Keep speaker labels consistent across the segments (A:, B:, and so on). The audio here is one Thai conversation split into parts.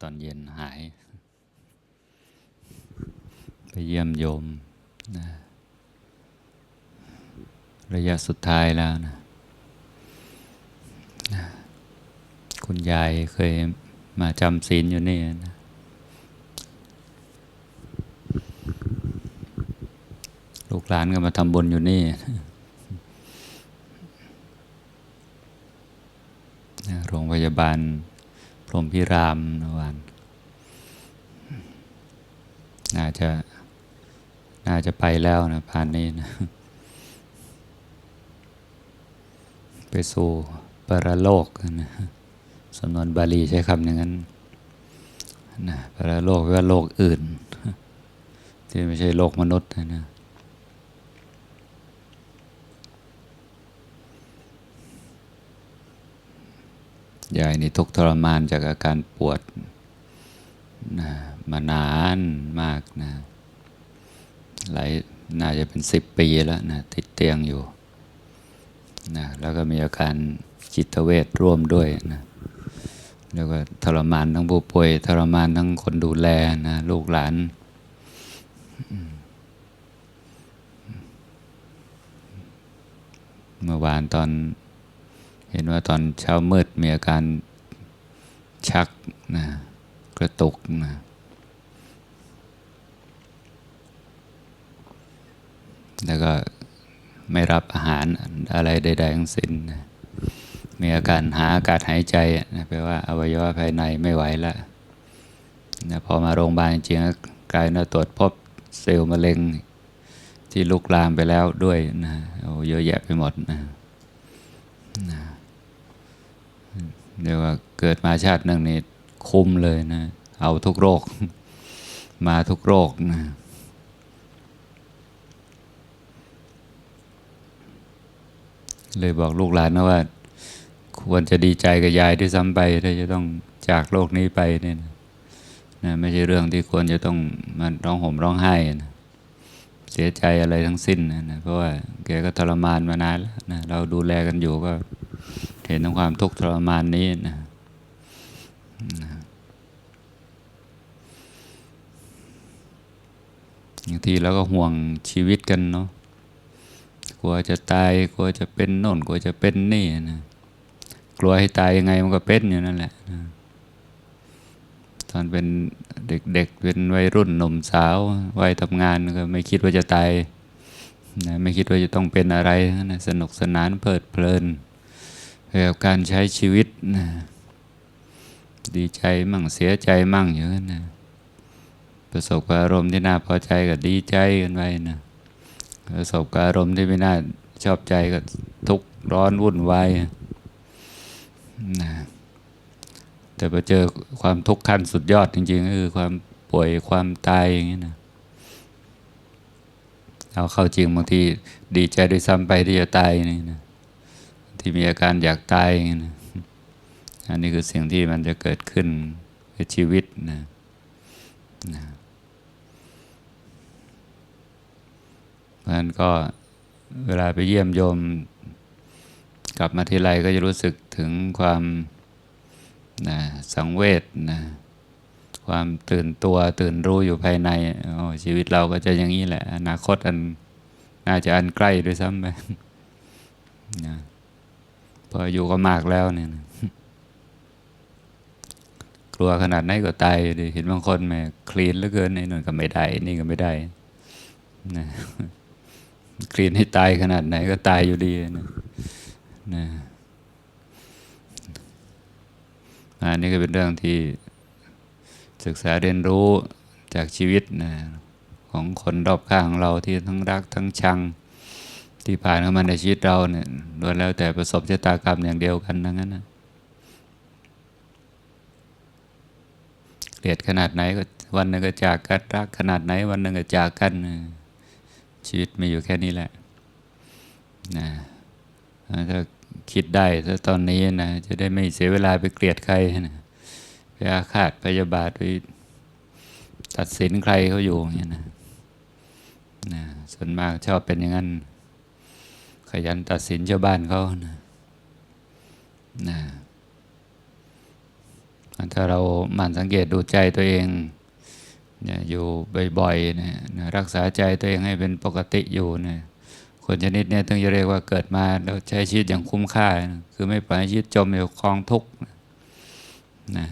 A: ตอนเย็นหาย ไปเยี่ยมโยมนะระยะสุดท้ายแล้วนะนะคุณยายเคยมาจำศีลอยู่นี่นะลูกหลานก็มาทำบุญอยู่นี่นะโรงพยาบาล พรหมพิรามเมื่อวานน่าจะ น่าจะไปแล้วนะผ่านนี้นะ ไปสู่ปรโลกนะสำนวนบาลีใช้คำอย่างนั้นนะปรโลกว่าโลกอื่น ที่ไม่ใช่โลกมนุษย์นะนะ ยายนี่ทุกทรมานจากอาการปวดนะมานานมากนะหลายน่าจะเป็นสิบปีแล้วนะติดเตียงอยู่นะแล้วก็มีอาการจิตเวทร่วมด้วยนะแล้วก็ทรมานทั้งผู้ป่วยทรมานทั้งคนดูแลนะลูกหลาน เมื่อวานตอน เห็นว่าตอนเช้ามืดมีอาการชักนะกระตุกนะแล้วก็ไม่รับอาหารอะไรใดๆทั้งสิ้นนะมีอาการหาอากาศหายใจนะแปลว่าอวัยวะภายในไม่ไหวแล้วนะพอมาโรงพยาบาลจริงๆก็กลายมาตรวจพบเซลล์มะเร็งที่ลุกลามไปแล้วด้วยนะโอ้เยอะแยะไปหมดนะนะ เรียกว่าเกิดมาชาติหนึ่งนี่คุ้มเลยนะ เอาทุกโรค มาทุกโรคนะเลยบอกลูกหลานนะว่า ควรจะดีใจกับยายที่ซ้ำไปถ้าจะต้องจากโลกนี้ไปเนี่ยนะนะไม่ใช่เรื่องที่ควรจะต้องมาร้องห่มร้องไห้นะเสียใจอะไรทั้งสิ้นนะนะเพราะว่าแกก็ทรมานมานานแล้วนะเราดูแลกันอยู่ก็ เห็นถึงความทุกข์ทรมานนี้นะบางทีเราก็ห่วงชีวิตกันเนาะกลัวจะตายกลัวจะเป็นโน่นกลัวจะเป็นนี่นะกลัวให้ตายยังไงมันก็เป็นอยู่นั่นแหละนะตอนเป็นเด็กๆเป็นวัยรุ่นหนุ่มสาววัยทำงานก็ไม่คิดว่าจะตายนะไม่คิดว่าจะต้องเป็นอะไรนะสนุกสนานเพลิดเพลิน กับการใช้ชีวิตนะดีใจมั่งเสียใจมั่งอย่างนั้นนะประสบกับอารมณ์ที่น่าพอใจก็ดีใจกันไปนะประสบกับอารมณ์ที่ไม่น่าชอบใจก็ทุกข์ร้อนวุ่นวายนะแต่พอเจอความทุกข์ขั้นสุดยอดจริงๆก็คือความป่วยความตายอย่างนี้นะเอาเข้าจริงบางทีดีใจด้วยซ้ำไปที่จะตายนี่นะ ที่มีอาการอยากตายนะอันนี้คือสิ่งที่มันจะเกิดขึ้นในชีวิตนะนะเพราะฉะนั้นก็เวลาไปเยี่ยมโยม กลับมาทีไรก็จะรู้สึกถึงความนะสังเวชนะความตื่นตัวตื่นรู้อยู่ภายในชีวิตเราก็จะอย่างนี้แหละ อนาคตอันน่าจะอันใกล้ด้วยซ้ำไปนะ พออยู่ก็มากแล้วเนี่ยกลัวขนาดไหนก็ตายดิเห็นบางคนแม่คลีนเหลือเกินไอ้นู่นก็ไม่ได้นี่ก็ไม่ได้นะคลีนให้ตายขนาดไหนก็ตายอยู่ดีนะนะอันนี้ก็เป็นเรื่องที่ศึกษาเรียนรู้จากชีวิตนะของคนรอบข้างของเราที่ทั้งรักทั้งชัง ที่ผ่านเข้ามาในชีวิตเราเนี่ยล้วนแล้วแต่ประสบชะตากรรมอย่างเดียวกันทั้งนั้นนะเกลียดขนาดไหนก็วันหนึ่งก็จากกันรักขนาดไหน วันหนึ่งก็จากกัน ชีวิตมีอยู่แค่นี้แหละนะถ้าคิดได้ถ้าตอนนี้นะจะได้ไม่เสียเวลาไปเกลียดใครนะไปอาฆาตพยาบาทไปตัดสินใครเขาอยู่อย่างนี้นะนะส่วนมากชอบเป็นอย่างนั้น ขยันตัดสินชาวบ้านเขานะนะถ้าเราหมั่นสังเกตดูใจตัวเองเนี่ยอยู่บ่อยๆเนี่ยรักษาใจตัวเองให้เป็นปกติอยู่เนี่ยคนชนิดเนี้ต้องจะเรียกว่าเกิดมาแล้วใช้ชีวิตอย่างคุ้มค่านะคือไม่ปล่อยชีวิตจมอยู่กองทุกข์นะ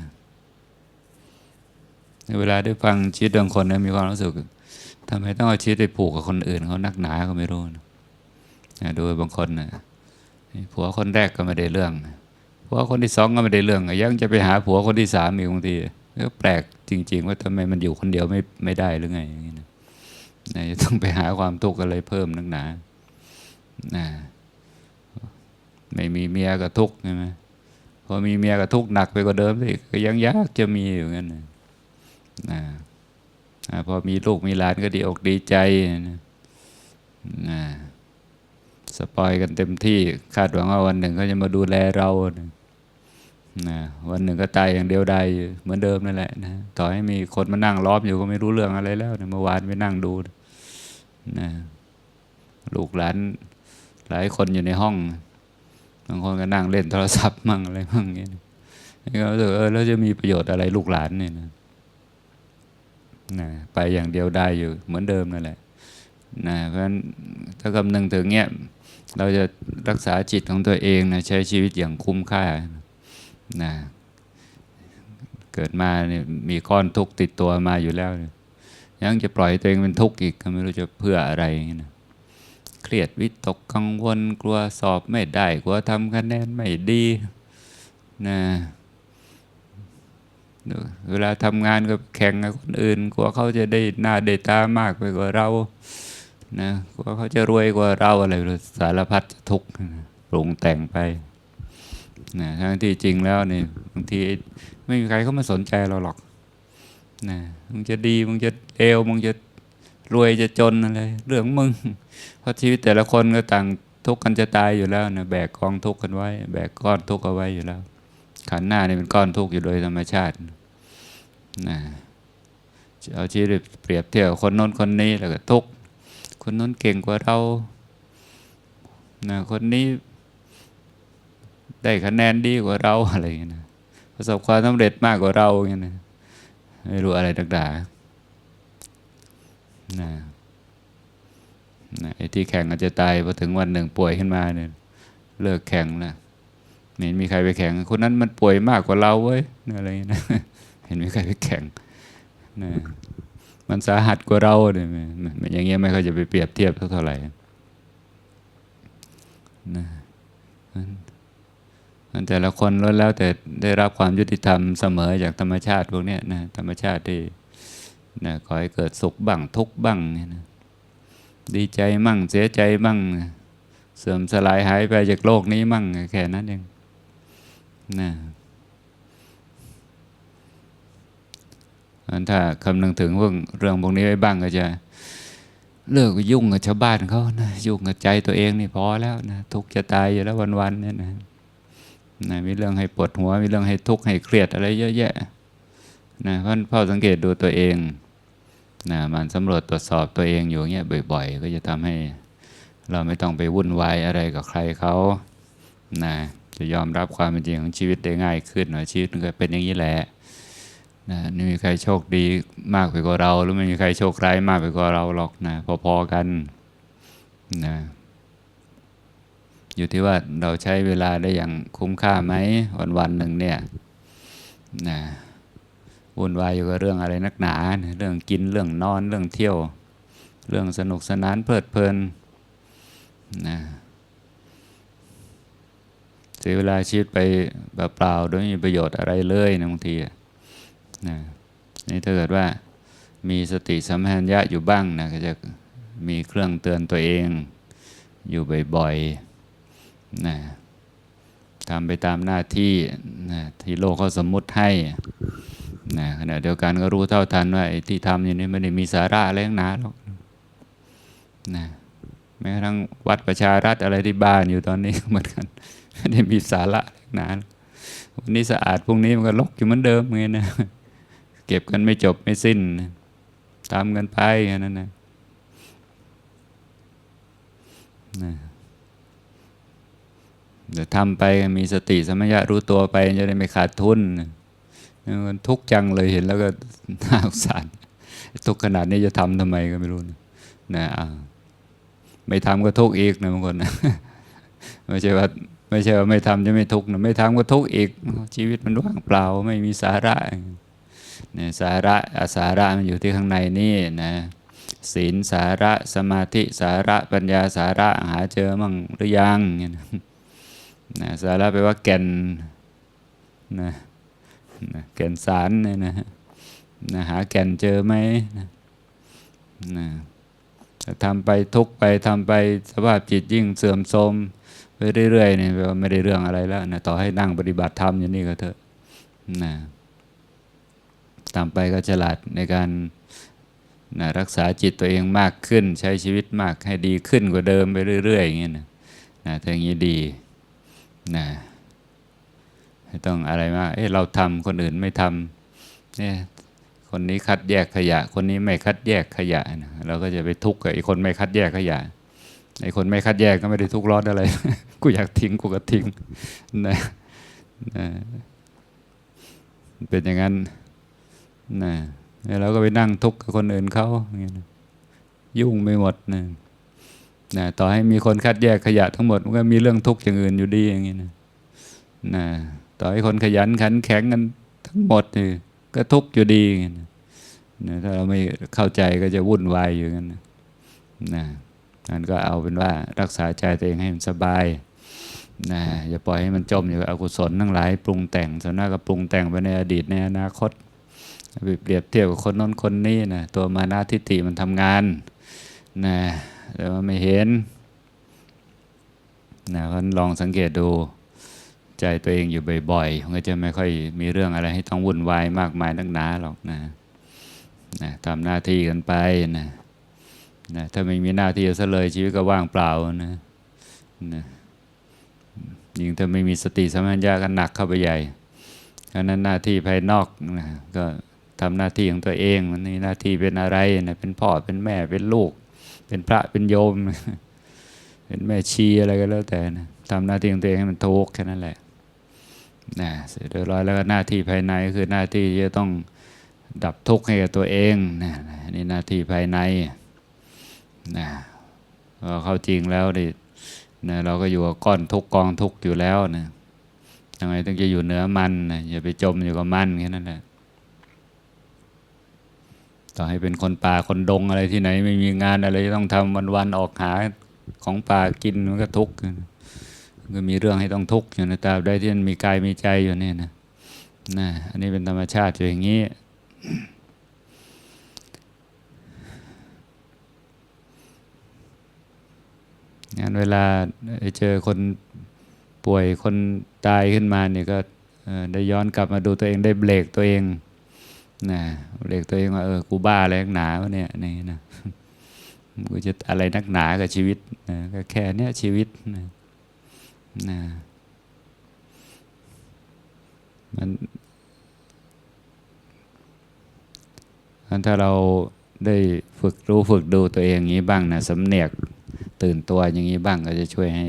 A: เวลาได้ฟังชีวิตบางคนเนี่ยมีความรู้สึกทำไมต้องเอาชีวิตไปผูกกับคนอื่นเขานักหนาก็ไม่รู้นะ ดูบางคนนะผัวคนแรกก็ไม่ได้เรื่องผัวคนที่สองก็ไม่ได้เรื่องยังจะไปหาผัวคนที่สามอีกบางทีก็แปลกจริง ๆ ว่าทำไมมันอยู่คนเดียวไม่ไม่ได้หรือไงอย่างนี้นะจะต้องไปหาความทุกข์อะไรเพิ่มนักหนานะไม่มีเมียก็ทุกข์ใช่ไหมพอมีเมียก็ทุกข์หนักไปกว่าเดิมสิก็ยังยากจะมีอยู่งั้นนะนะพอมีลูกมีหลานก็ดีอกดีใจนะนะ สปอยกันเต็มที่คาดหวังว่าวันหนึ่งเขาจะมาดูแลเรานะนะวันหนึ่งก็ตายอย่างเดียวดายอยู่เหมือนเดิมนั่นแหละนะต่อให้มีคนมานั่งล้อมอยู่ก็ไม่รู้เรื่องอะไรแล้วนะเมื่อวานไปนั่งดูนะลูกหลานหลายคนอยู่ในห้องบางคนก็นั่งเล่นโทรศัพท์มั่งอะไรมั่งอย่างเงี้ยก็รู้สึกเออแล้วจะมีประโยชน์อะไรลูกหลานเนี่ยนะนะไปอย่างเดียวได้อยู่เหมือนเดิมนั่นแหละนะเพราะฉะนั้นถ้าคำนึงถึงเนี้ย เราจะรักษาจิตของตัวเองนะใช้ชีวิตอย่างคุ้มค่านะเกิดมาเนี่ยมีก้อนทุกข์ติดตัวมาอยู่แล้ว ยังจะปล่อยตัวเองเป็นทุกข์อีกก็ไม่รู้จะเพื่ออะไรเงี้ยนะเครียดวิตกกังวลกลัวสอบไม่ได้กลัวทำคะแนนไม่ดีนะเวลาทำงานก็แข่งกับคนอื่นกลัวเขาจะได้หน้าได้ตามากไปกว่าเรา นะกลัวเขาจะรวยกว่าเราอะไรสารพัดทุกข์ปรุงแต่งไปนะทั้งที่จริงแล้วเนี่ยบางทีไม่มีใครเขามาสนใจเราหรอกนะมึงจะดีมึงจะเลวมึงจะรวยจะจนอะไรเรื่องมึงเพราะชีวิตแต่ละคนก็ต่างทุกข์กันจะตายอยู่แล้วนะแบกกองทุกข์กันไว้ แบกก้อนทุกข์เอาไว้อยู่แล้ว ขันหน้านี่เป็นก้อนทุกข์อยู่โดยธรรมชาตินะเอาชีวิตเปรียบเทียบคนโน้นคนนี้แล้วก็ทุกข์ คนโน้นเก่งกว่าเรานะคนนี้ได้คะแนนดีกว่าเราอะไรเงี้ยนะประสบความสำเร็จมากกว่าเราเงี้ยนะไม่รู้อะไรต่างๆนะนะไอ้ที่แข่งอาจจะตายพอถึงวันหนึ่งป่วยขึ้นมาเนี่ยเลิกแข่งนะเห็นมีใครไปแข่ง คนนั้นมันป่วยมากกว่าเราเว้ยอะไรเงี้ยนะเห็นมีใครไปแข่งนะ มันสาหัสกว่าเราเนี่ยมันอย่างเงี้ยไม่เขาจะไปเปรียบเทียบเท่าไหร่นะมันแต่ละคนล้วนแล้วแต่ได้รับความยุติธรรมเสมอจากธรรมชาติพวกเนี้ยนะธรรมชาติที่นะขอให้เกิดสุขบ้างทุกบ้างเนี่ยนะดีใจมั่งเสียใจบ้างเสื่อมสลายหายไปจากโลกนี้มั่งแค่นั้นเองนะ ถ้าคำนึงถึงพวกเรื่องพวกนี้ไว้บ้างก็จะเลิกยุ่งกับชาวบ้านเขานะยุ่งกับใจตัวเองนี่พอแล้วนะทุกข์จะตายอยู่แล้ววันๆเนี่ยนะนะมีเรื่องให้ปวดหัว มีเรื่องให้ทุกข์ให้เครียดอะไรเยอะแยะนะเพราะพ่อสังเกตดูตัวเองนะมันสำรวจตรวจสอบตัวเองอยู่เงี้ยบ่อย ๆ ก็จะทำให้เราไม่ต้องไปวุ่นวายอะไรกับใครเขานะจะยอมรับความเป็นจริงของชีวิตได้ง่ายขึ้นหน่อยชีวิตมันก็เป็นอย่างนี้แหละ นะไม่มีใครโชคดีมากไปกว่าเรา หรือไม่มีใครโชคร้ายมากไปกว่าเราหรอกนะพอๆกันนะอยู่ที่ว่าเราใช้เวลาได้อย่างคุ้มค่าไหมวันวันหนึ่งเนี่ยนะวุ่นวายอยู่กับเรื่องอะไรนักหนา เรื่องกินเรื่องนอนเรื่องเที่ยว เรื่องสนุกสนานเพลิดเพลินนะเสียเวลาชีวิตไปเปล่าๆโดยไม่มีประโยชน์อะไรเลยนะบางที นะนี่ถ้าเกิดว่ามีสติสัมปชัญญะอยู่บ้างนะก็จะมีเครื่องเตือนตัวเองอยู่บ่อยๆนะทำไปตามหน้าที่นะที่โลกเขาสมมุติให้นะขณะเดียวกันก็รู้เท่าทันว่าไอ้ที่ทำอย่างนี้ไม่ได้มีสาระอะไรทั้งนั้นหรอกนะแม้กระทั่งวัดประชารัฐอะไรที่บ้านอยู่ตอนนี้เหมือนกันไม่ได้มีสาระนั้นวันนี้สะอาดพรุ่งนี้มันก็ลกอยู่เหมือนเดิมไงนะ เก็บกันไม่จบไม่สิ้นตามกันไปอย่างนั้นนะเดี๋ยวทำไปมีสติสมัยะรู้ตัวไปจะได้ไม่ขาดทุนมันทุกข์จังเลยเห็นแล้วก็น่าสงสารทุกขนาดนี้จะทำทำไมก็ไม่รู้นะนะไม่ทำก็ทุกข์อีกนะบางคนนะไม่ใช่ว่าไม่ใช่ว่าไม่ทำจะไม่ทุกข์นะไม่ทำก็ทุกข์อีกชีวิตมันว่างเปล่าไม่มีสาระ นี่ยสาระอาสาระมันอยู่ที่ข้างในนี่นะศีลสาระสมาธิสาระปัญญาสาระหาเจอมั่งหรือยังเนี่ยนะสาระแปลว่าแก่นนะนะแก่นสารเนี่ยนะนะหาแก่นเจอไหมนะนะทำไปทุกไปทำไปสภาพจิตยิ่งเสื่อมโทรมไปเรื่อยๆเนี่ยแปว่าไม่ได้เรื่องอะไรแล้วนะต่อให้นั่งปฏิบัติธรรมอย่างนี้ก็เถอะนะ ทำไปก็ฉลาดในการนะรักษาจิตตัวเองมากขึ้น ใช้ชีวิตมากให้ดีขึ้นกว่าเดิมไปเรื่อย ๆ อย่างเงี้ยนะนะถ้าอย่างนี้ดีนะไม่ต้องอะไรมากเอ้เราทำคนอื่นไม่ทำเนี่ยคนนี้คัดแยกขยะ คนนี้ไม่คัดแยกขยะนะเราก็จะไปทุกข์กับไอ้คนไม่คัดแยกขยะไอ้คนไม่คัดแยกก็ไม่ได้ทุกข์ร้อนอะไร กูอยากทิ้งกูก็ทิ้งนะนะเป็นอย่างนั้น นะแล้วเราก็ไปนั่งทุกข์กับคนอื่นเขาอย่างเงี้ยยุ่งไปหมดนะนะต่อให้มีคนคัดแยกขยะทั้งหมด มันก็มีเรื่องทุกข์อย่างอื่นอยู่ดีอย่างเงี้ยนะนะต่อให้คนขยันขันแข็งกันทั้งหมดนี่ก็ทุกข์อยู่ดีอย่างนี้นะนะถ้าเราไม่เข้าใจก็จะวุ่นวายอยู่กันนะนะนั่นก็เอาเป็นว่ารักษาใจตัวเองให้มันสบายนะอย่าปล่อยให้มันจมอยู่กับอกุศลทั้งหลายปรุงแต่งส่วนมากก็ปรุงแต่งไปในอดีตในอนาคต ไปเปรียบเทียบกับคนน้นคนนี้นะตัวมานาทิฏฐิมันทำงานนะแต่ว่าไม่เห็นนะเพราะฉะนั้นลองสังเกตดูใจตัวเองอยู่บ่อยๆมันก็จะไม่ค่อยมีเรื่องอะไรให้ต้องวุ่นวายมากมายนักหนาหรอกนะนะทำหน้าที่กันไปนะนะถ้าไม่มีหน้าที่ซะเลยชีวิตก็ว่างเปล่านะนะยิ่งถ้าไม่มีสติสัมปชัญญะก็หนักเข้าไปใหญ่เพราะนั้นหน้าที่ภายนอกนะก็ ทำหน้าที่ของตัวเองมันนี่หน้าที่เป็นอะไรนะเป็นพ่อเป็นแม่เป็นลูก เป็นพระเป็นโยม เป็นแม่ชีอะไรก็แล้วแต่นะทำหน้าที่ของตัวเองให้มันถูกแค่นั้นแหละนะเสร็จเรียบร้อยแล้วก็หน้าที่ภายในก็คือหน้าที่ที่จะต้องดับทุกข์ให้กับตัวเองนะนี่หน้าที่ภายในนะพอเข้าจริงแล้วดินะเราก็อยู่กับก้อนทุกกองทุกอยู่แล้วนะทำไมต้องจะอยู่เหนือมันนะอย่าไปจมอยู่กับมันแค่นั้นแหละ ต่อให้เป็นคนป่าคนดงอะไรที่ไหน ไม่มีงานอะไรต้องทำวันๆออกหาของป่ากินมันก็ทุกข์ก็มีเรื่องให้ต้องทุกข์อยู่ในตาบใดที่มันมีกายมีใจอยู่เนี่ยนะนะอันนี้เป็นธรรมชาติอยู่อย่างนี้งานเวลาเจอคนป่วยคนตายขึ้นมาเนี่ยก็ได้ย้อนกลับมาดูตัวเองได้เบรกตัวเอง นะเบรกตัวเองว่าเออกูบ้าอะไรนักหนาวะเนี่ยนี่นะกูจะอะไรนักหนากับชีวิตนะก็แค่เนี้ยชีวิตนะนะมันถ้าเราได้ฝึกรู้ฝึกดูตัวเองอย่างนี้บ้างนะสำเนียกตื่นตัวอย่างนี้บ้างก็จะช่วยให้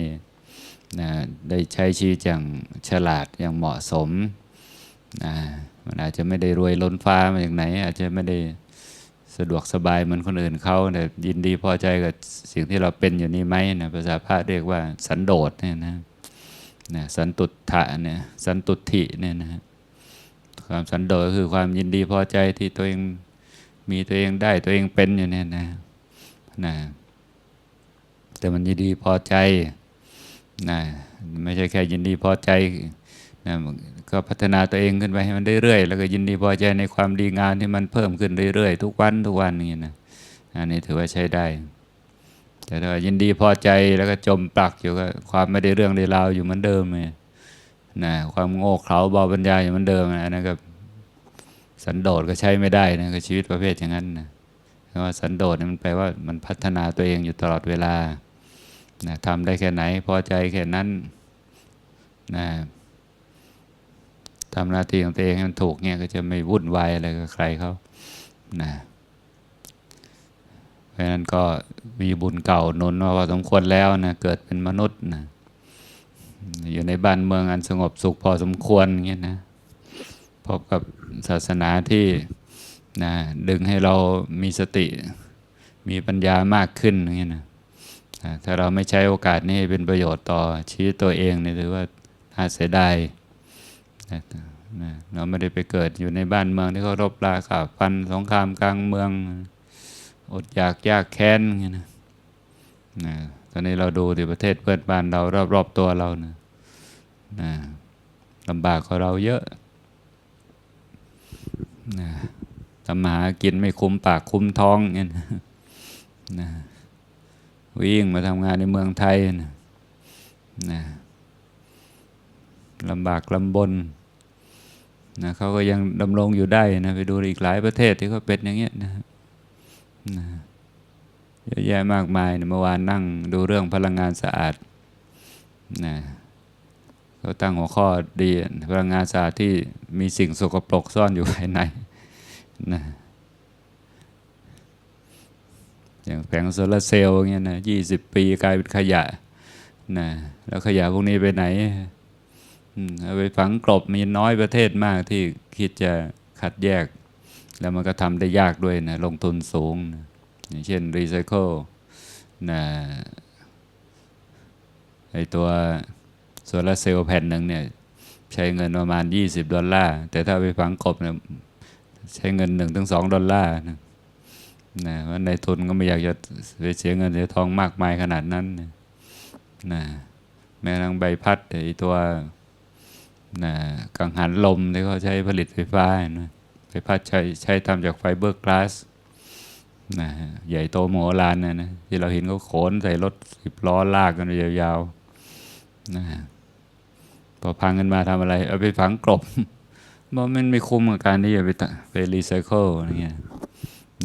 A: นะได้ใช้ชีวิตอย่างฉลาดอย่างเหมาะสมนะ มันอาจจะไม่ได้รวยล้นฟ้ามาจากไหน อาจจะไม่ได้สะดวกสบายเหมือนคนอื่นเขาแต่ยินดีพอใจกับสิ่งที่เราเป็นอยู่นี่ไหมนะภาษาพระเรียกว่าสันโดษเนี่ยนะนะสันตุถะเนี่ยสันตุถิเนี่ยนะความสันโดษก็คือความยินดีพอใจที่ตัวเองมีตัวเองได้ตัวเองเป็นอยู่เนี่ยนะนะแต่มันยินดีพอใจนะไม่ใช่แค่ยินดีพอใจ ก็พัฒนาตัวเองขึ้นไปให้มันเรื่อยๆแล้วก็ยินดีพอใจในความดีงามที่มันเพิ่มขึ้นเรื่อยๆ ทุกวันทุกวันนี้นะอันนี้ถือว่าใช้ได้ แต่ถ้ายินดีพอใจแล้วก็จมปลักอยู่กับความไม่ได้เรื่องได้ราวอยู่เหมือนเดิมเลยนะความโง่เขลาเบาปัญญาอยู่เหมือนเดิมนะนั่นก็สันโดษก็ใช้ไม่ได้นะก็ชีวิตประเภทอย่างนั้นนะเพราะว่าสันโดษมันแปลว่ามันพัฒนาตัวเองอยู่ตลอดเวลานะทำได้แค่ไหนพอใจแค่นั้นนะ ทำหน้าที่ของตัวเองให้มันถูกเนี่ยก็จะไม่วุ่นวายอะไรกับใครเขานะเพราะนั้นก็มีบุญเก่านุนว่าพอสมควรแล้วนะเกิดเป็นมนุษย์นะอยู่ในบ้านเมืองอันสงบสุขพอสมควรเงี้ยนะพบกับศาสนาที่นะดึงให้เรามีสติมีปัญญามากขึ้นอย่างเงี้ยนะถ้าเราไม่ใช้โอกาสนี้เป็นประโยชน์ต่อชีวิตตัวเองเนี่ยถือว่าน่าเสียดาย นะนะเราไม่ได้ไปเกิดอยู่ในบ้านเมืองที่เขารบราข่าฟันสงครามกลางเมือง อดอยากยากแค้นเงี้ยนะนะตอนนี้เราดูที่ประเทศเพื่อนบ้านเรารอบๆตัวเรานะนะลำบากกว่าเราเยอะนะทำมาหากินไม่คุ้มปากคุ้มท้องเงี้ยนะนะวิ่งมาทำงานในเมืองไทยนะนะลำบากลำบน นะเขาก็ยังดำรงอยู่ได้นะไปดูอีกหลายประเทศที่เขาเป็นอย่างเงี้ยนะนะเยอะแยะมากมายนะเมื่อวานนั่งดูเรื่องพลังงานสะอาดนะเขาตั้งหัวข้อดีพลังงานสะอาดที่มีสิ่งสกปรกซ่อนอยู่ภายในนะอย่างแผงโซลาร์เซลล์เงี้ยนะยี่สิบปีกลายเป็นขยะนะแล้วขยะพวกนี้ไปไหน เอาไปฝังกลบมีน้อยประเทศมากที่คิดจะคัดแยก แล้วมันก็ทำได้ยากด้วยนะ ลงทุนสูงนะอย่างเช่นรีไซเคิลนะไอตัวโซลาร์เซลล์แผ่นหนึ่งเนี่ย ใช้เงินประมาณ 20 ดอลลาร์ แต่ถ้าไปฝังกบเนี่ยใช้เงิน1ถึง2ดอลลาร์นะนะว่าในทุนก็ไม่อยากจะไปเสียเงินเสียทองมากมายขนาดนั้นนะนะแม้ทั้งใบพัดไอตัว กังหันลมที่เขาใช้ผลิตไฟฟ้านะไฟพัดใช้ใช้ทำจากไฟเบอร์กลาสนะใหญ่โตโมโหลานนะนะที่เราเห็นเขาโขนใส่รถสิบล้อลากกันยาวๆนะพอพังกันมาทำอะไร เอาไปฝังกลบเพราะมันไม่คุ้มกับการที่จะไปไปรีไซเคิลอะไรเงี้ย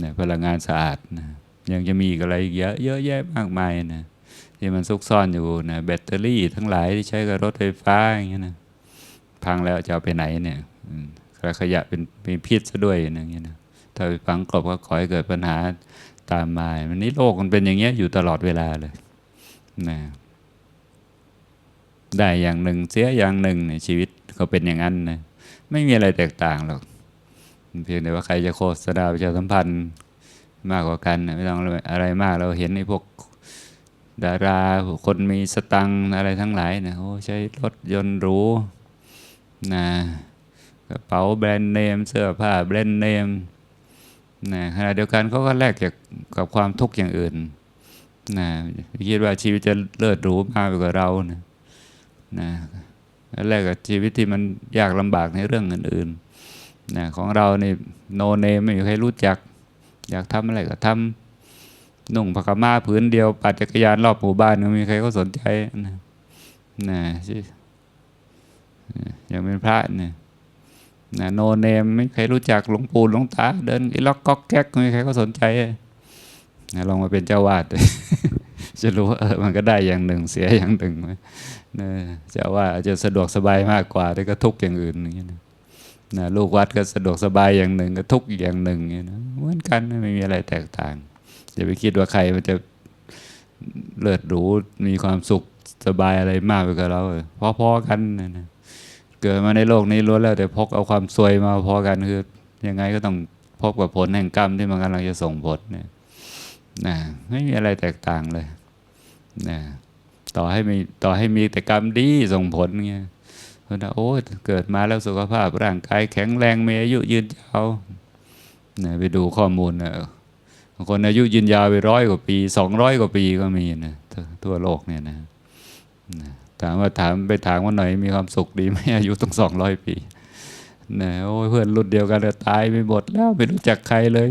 A: นะพลังงานสะอาดนะยังจะมีอีกอะไรอีกเยอะเยอะแยะมากมายนะที่มันซุกซ่อนอยู่นะแบตเตอรี่ทั้งหลายที่ใช้กับรถไฟฟ้าอย่างเงี้ยนะ พังแล้วจะเอาไปไหนเนี่ยอืมแล้วขยะเป็นเป็นพิษซะด้วยอย่างเงี้ยนะถ้าไปฝังกลบก็ขอให้เกิดปัญหาตามมาวันนี้โลกมันเป็นอย่างเงี้ยอยู่ตลอดเวลาเลยนะได้อย่างหนึ่งเสียอย่างหนึ่งในชีวิตก็เป็นอย่างนั้นนะไม่มีอะไรแตกต่างหรอก เพียงแต่ว่าใครจะโฆษณาประชาสัมพันธ์มากกว่ากันนะไม่ต้องอะไรมากเราเห็นไอ้พวกดาราคนมีสตังอะไรทั้งหลายนะโอ้ใช้รถยนต์หรู นะกระเป๋าแบรนด์เนม เสื้อผ้าแบรนด์เนมนะขณะเดียวกันเขาก็แลกจากกับความทุกข์อย่างอื่นนะคิดว่าชีวิตจะเลิศหรูมากกว่าเรานะนะแลกกับชีวิตที่มันยากลำบากในเรื่องอื่นๆนะของเราเนี่โนเนมไม่มีใครรู้จัก อยากทำอะไรก็ทำนุ่งผ้ากม่าผืนเดียว ปั่นจักรยานรอบหมู่บ้านไม่มีใครก็สนใจนะนะ อย่างเป็นพระเนี่ยนะโนเนมไม่ใครรู้จักหลวงปู่หลวงตา เดินอีล็อกก๊อกแก๊กไม่ใครก็สนใจนะลองมาเป็นเจ้าวาดจะรู้ว่าเออมันก็ได้อย่างหนึ่งเสียอย่างหนึ่งนะเจ้าว่าดจะสะดวกสบายมากกว่าแต่ก็ทุกอย่างอื่นอย่างเงี้ยนะลูกวัดก็สะดวกสบายอย่างหนึ่งก็ทุกอย่างหนึ่งอย่างเงี้ยนะเหมือนกันไม่มีอะไรแตกต่างอย่าไปคิดว่าใครมันจะเลิศหรูมีความสุขสบายอะไรมากไปกว่าเราพอๆกันนะ เกิดมาในโลกนี้ล้วนแล้วแต่พกเอาความซวยมาพอกันคือยังไงก็ต้องพบกับผลแห่งกรรมที่มันกำลังจะส่งผลเนี่ยนะไม่มีอะไรแตกต่างเลยนะต่อให้มีต่อให้มีแต่กรรมดีส่งผลเงี้ยเพราะโอ้เกิดมาแล้วสุขภาพร่างกายแข็งแรงมีอายุยืนยาวนะไปดูข้อมูลนะบางคนอายุยืนยาวไปร้อยกว่าปีสองร้อยกว่าปีก็มีนะทั่วโลกเนี่ยนะ ถามว่าถามไปถามว่าหน่อยมีความสุขดีไหมอายุตั้งสองร้อยปีนะโอ้ยเพื่อนรุ่นเดียวกันตายไปหมดแล้วไม่รู้จักใครเลย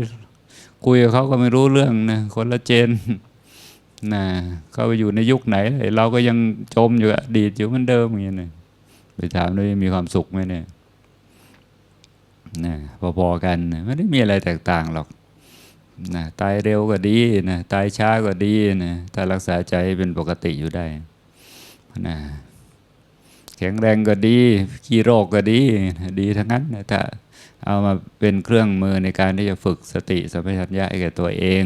A: คุยกับเขาก็ไม่รู้เรื่องนะคนละเจนนะเขาไปอยู่ในยุคไหนเลยเราก็ยังจมอยู่อดีตอยู่เหมือนเดิมอย่างเงี้ยนะไปถามด้วยมีความสุขไหมเนี่ยนะพอๆกันนะไม่ได้มีอะไรแตกต่างหรอกนะตายเร็วก็ดีนะตายช้าก็ดีนะถ้ารักษาใจให้เป็นปกติอยู่ได้ นะแข็งแรงก็ดีขี้โรคก็ดี ดีทั้งนั้นถ้าเอามาเป็นเครื่องมือในการที่จะฝึกสติสัมปชัญญะให้แก่ตัวเอง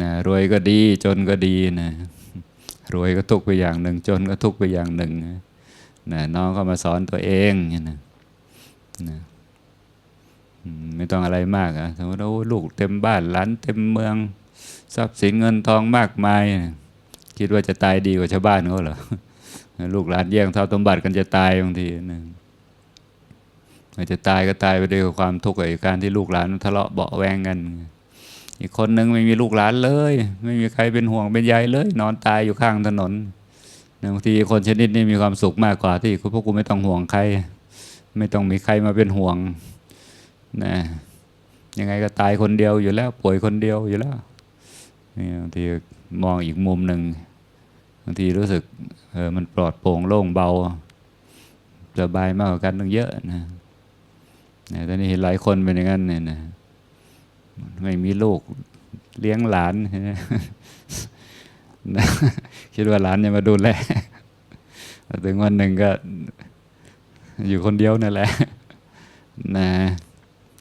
A: นะรวยก็ดีจนก็ดีนะรวยก็ทุกไปอย่างหนึ่ง จนก็ทุกไปอย่างหนึ่งนะน้องก็มาสอนตัวเองนะนะไม่ต้องอะไรมากอะสมมติว่าลูกเต็มบ้านหลานเต็มเมือง ทรัพย์สินเงินทองมากมายนะ คิดว่าจะตายดีกว่าชาวบ้านเขาเหรอลูกหลานแย่งทรัพย์สมบัติกันจะตายบางทีนะอาจจะตายก็ตายไปด้วยความทุกข์กับการที่ลูกหลานทะเลาะเบาะแวงกัน อีกคนนึงไม่มีลูกหลานเลย ไม่มีใครเป็นห่วงเป็นใยเลย นอนตายอยู่ข้างถนนบางทีคนชนิดนี้มีความสุขมากกว่าที่พวกกูไม่ต้องห่วงใคร ไม่ต้องมีใครมาเป็นห่วงนะยังไงก็ตายคนเดียวอยู่แล้ว ป่วยคนเดียวอยู่แล้วนี่บางทีมองอีกมุมหนึ่งางทีรู้สึกเออมันปลอดโปร่งโล่งเบาสบายมากกว่ากันตั้งเยอะนะนะตอนนี้เห็นหลายคนเป็นอย่างนั้นเนี่ยนะไม่มีลูกเลี้ยงหลานนะคิดว่าหลานจะมาดูแลถึงวันหนึ่งก็อยู่คนเดียวนั่นแหละนะ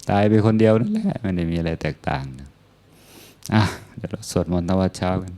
A: ตายไปคนเดียวนั่นแหละไม่ได้มีอะไรแตกต่างนะอะเดี๋ยวเราสวดมนต์ทวัดเช้ากัน